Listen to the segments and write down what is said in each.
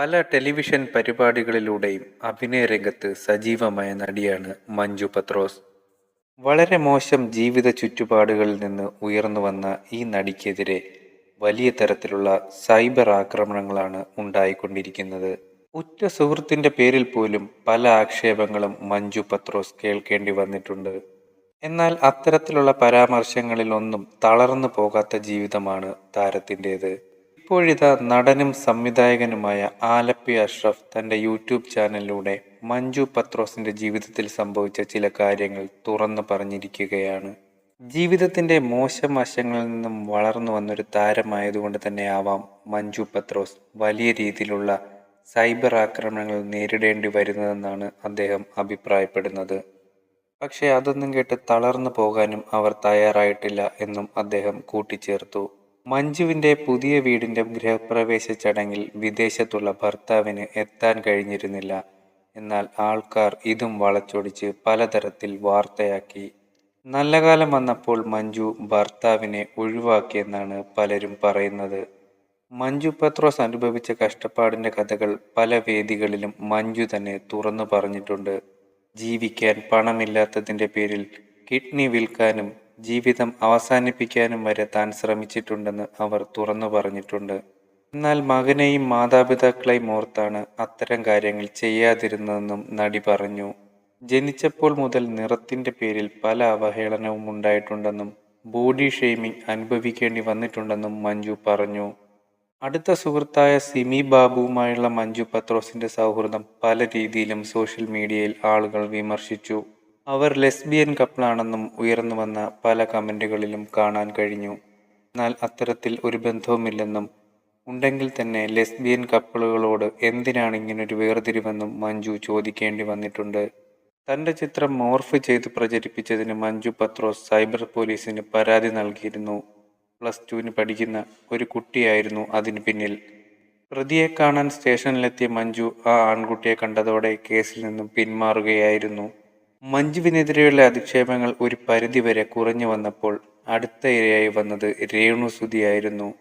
പല ടെലിവിഷൻ പരിപാടികളിലൂടെയും അഭിനയ രംഗത്ത് സജീവമായ നടിയാണ് മഞ്ജു പത്രോസ്. വളരെ മോശം ജീവിത ചുറ്റുപാടുകളിൽ നിന്ന് ഉയർന്നു വന്ന ഈ നടിക്കെതിരെ വലിയ തരത്തിലുള്ള സൈബർ ആക്രമണങ്ങളാണ് ഉണ്ടായിക്കൊണ്ടിരിക്കുന്നത്. ഉറ്റ സുഹൃത്തിന്റെ പേരിൽ പോലും പല ആക്ഷേപങ്ങളും മഞ്ജു പത്രോസ് കേൾക്കേണ്ടി വന്നിട്ടുണ്ട്. എന്നാൽ അത്തരത്തിലുള്ള പരാമർശങ്ങളിലൊന്നും തളർന്നു പോകാത്ത ജീവിതമാണ് താരത്തിന്റെത്. ഇപ്പോഴിതാ നടനും സംവിധായകനുമായ ആലപ്പി അഷ്റഫ് തന്റെ യൂട്യൂബ് ചാനലിലൂടെ മഞ്ജു പത്രോസിന്റെ ജീവിതത്തിൽ സംഭവിച്ച ചില കാര്യങ്ങൾ തുറന്നു പറഞ്ഞിരിക്കുകയാണ്. ജീവിതത്തിന്റെ മോശം വശങ്ങളിൽ നിന്നും വളർന്നു വന്നൊരു താരമായതുകൊണ്ട് തന്നെ ആവാം മഞ്ജു പത്രോസ്. വലിയ രീതിയിലുള്ള സൈബർ ആക്രമണങ്ങൾ നേരിടേണ്ടി വരുന്നതെന്നാണ് അദ്ദേഹം അഭിപ്രായപ്പെടുന്നത്. പക്ഷേ അതൊന്നും കേട്ട് തളർന്നു പോകാനും അവർ തയ്യാറായിട്ടില്ല എന്നും അദ്ദേഹം കൂട്ടിച്ചേർത്തു. മഞ്ജുവിന്റെ പുതിയ വീടിന്റെ ഗൃഹപ്രവേശ ചടങ്ങിൽ വിദേശത്തുള്ള ഭർത്താവിന് എത്താൻ കഴിഞ്ഞിരുന്നില്ല. എന്നാൽ ആൾക്കാർ ഇതും വളച്ചൊടിച്ച് പലതരത്തിൽ വാർത്തയാക്കി. നല്ല കാലം വന്നപ്പോൾ മഞ്ജു ഭർത്താവിനെ ഒഴിവാക്കിയെന്നാണ് പലരും പറയുന്നത്. മഞ്ജു പത്രോസ് അനുഭവിച്ച കഷ്ടപ്പാടിന്റെ കഥകൾ പല വേദികളിലും മഞ്ജു തന്നെ തുറന്നു പറഞ്ഞിട്ടുണ്ട്. ജീവിക്കാൻ പണമില്ലാത്തതിന്റെ പേരിൽ കിഡ്നി വിൽക്കാനും ജീവിതം അവസാനിപ്പിക്കാനും വരെ താൻ ശ്രമിച്ചിട്ടുണ്ടെന്ന് അവർ തുറന്നു പറഞ്ഞിട്ടുണ്ട്. എന്നാൽ മകനെയും മാതാപിതാക്കളെയും ഓർത്താണ് അത്തരം കാര്യങ്ങൾ ചെയ്യാതിരുന്നതെന്നും നടി പറഞ്ഞു. ജനിച്ചപ്പോൾ മുതൽ നിറത്തിന്റെ പേരിൽ പല അവഹേളനവും ഉണ്ടായിട്ടുണ്ടെന്നും ബോഡി ഷെയ്മിംഗ് അനുഭവിക്കേണ്ടി വന്നിട്ടുണ്ടെന്നും മഞ്ജു പറഞ്ഞു. അടുത്ത സുഹൃത്തായ സിമി ബാബുവുമായുള്ള മഞ്ജു പത്രോസിന്റെ സൗഹൃദം പല രീതിയിലും സോഷ്യൽ മീഡിയയിൽ ആളുകൾ വിമർശിച്ചു. അവർ ലെസ്ബിയൻ കപ്പിളാണെന്നും ഉയർന്നു വന്ന പല കമന്റുകളിലും കാണാൻ കഴിഞ്ഞു. എന്നാൽ അത്തരത്തിൽ ഒരു ബന്ധവുമില്ലെന്നും ഉണ്ടെങ്കിൽ തന്നെ ലെസ്ബിയൻ കപ്പിളുകളോട് എന്തിനാണ് ഇങ്ങനൊരു വേർതിരിവെന്നും മഞ്ജു ചോദിക്കേണ്ടി വന്നിട്ടുണ്ട്. തന്റെ ചിത്രം മോർഫ് ചെയ്ത് പ്രചരിപ്പിച്ചതിന് മഞ്ജു പത്രോസ് സൈബർ പോലീസിന് പരാതി നൽകിയിരുന്നു. പ്ലസ് ടുവിന് പഠിക്കുന്ന ഒരു കുട്ടിയായിരുന്നു അതിന് പിന്നിൽ. പ്രതിയെ കാണാൻ സ്റ്റേഷനിലെത്തിയ മഞ്ജു ആ ആൺകുട്ടിയെ കണ്ടതോടെ കേസിൽ നിന്നും പിന്മാറുകയായിരുന്നു. മഞ്ജുവിനെതിരെയുള്ള അധിക്ഷേപങ്ങൾ ഒരു പരിധിവരെ കുറഞ്ഞു വന്നപ്പോൾ അടുത്ത ഇരയായി വന്നത് രേണു സുധിയായിരുന്നു.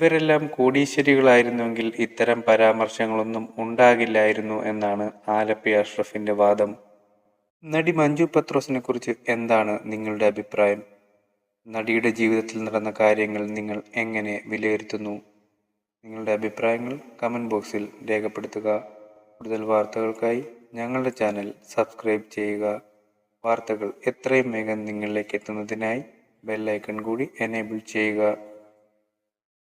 ഇവരെല്ലാം കോടീശ്വരികളായിരുന്നുവെങ്കിൽ ഇത്തരം പരാമർശങ്ങളൊന്നും ഉണ്ടാകില്ലായിരുന്നു എന്നാണ് ആലപ്പി അഷ്റഫിന്റെ വാദം. നടി മഞ്ജു പത്രോസിനെ കുറിച്ച് എന്താണ് നിങ്ങളുടെ അഭിപ്രായം? നടിയുടെ ജീവിതത്തിൽ നടന്ന കാര്യങ്ങൾ നിങ്ങൾ എങ്ങനെ വിലയിരുത്തുന്നു? നിങ്ങളുടെ അഭിപ്രായങ്ങൾ കമന്റ് ബോക്സിൽ രേഖപ്പെടുത്തുക. കൂടുതൽ വാർത്തകൾക്കായി ഞങ്ങളുടെ ചാനൽ സബ്സ്ക്രൈബ് ചെയ്യുക. വാർത്തകൾ എത്രയും വേഗം നിങ്ങളിലേക്ക് എത്തുന്നതിനായി ബെല്ലൈക്കൺ കൂടി എനേബിൾ ചെയ്യുക.